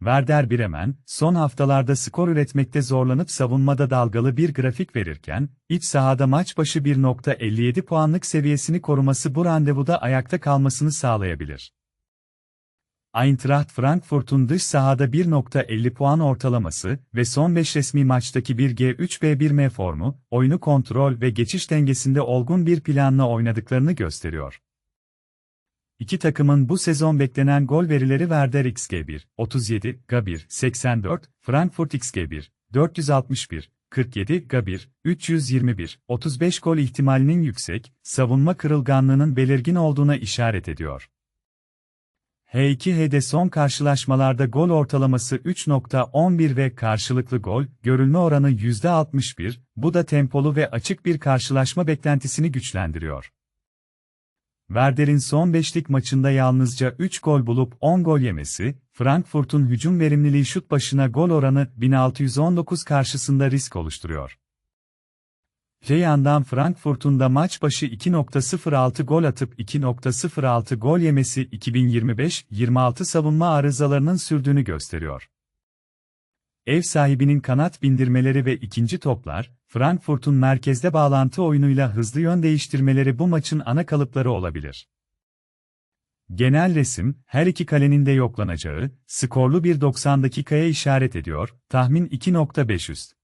Werder Bremen, son haftalarda skor üretmekte zorlanıp savunmada dalgalı bir grafik verirken, iç sahada maç başı 1.57 puanlık seviyesini koruması bu randevuda ayakta kalmasını sağlayabilir. Eintracht Frankfurt'un dış sahada 1.50 puan ortalaması ve son 5 resmi maçtaki 1G3B1M formu, oyunu kontrol ve geçiş dengesinde olgun bir planla oynadıklarını gösteriyor. İki takımın bu sezon beklenen gol verileri Werder XG1, 37, G1, 84, Frankfurt XG1, 461, 47, G1, 321, 35 gol ihtimalinin yüksek, savunma kırılganlığının belirgin olduğuna işaret ediyor. H2H'de son karşılaşmalarda gol ortalaması 3.11 ve karşılıklı gol, görülme oranı %61, bu da tempolu ve açık bir karşılaşma beklentisini güçlendiriyor. Werder'in son beşlik maçında yalnızca 3 gol bulup 10 gol yemesi, Frankfurt'un hücum verimliliği şut başına gol oranı 1619 karşısında risk oluşturuyor. Öte yandan Frankfurt'un da maç başı 2.06 gol atıp 2.06 gol yemesi 2025-26 savunma arızalarının sürdüğünü gösteriyor. Ev sahibinin kanat bindirmeleri ve ikinci toplar, Frankfurt'un merkezde bağlantı oyunuyla hızlı yön değiştirmeleri bu maçın ana kalıpları olabilir. Genel resim, her iki kalenin de yoklanacağı, skorlu bir 90 dakikaya işaret ediyor, tahmin 2.5 üst.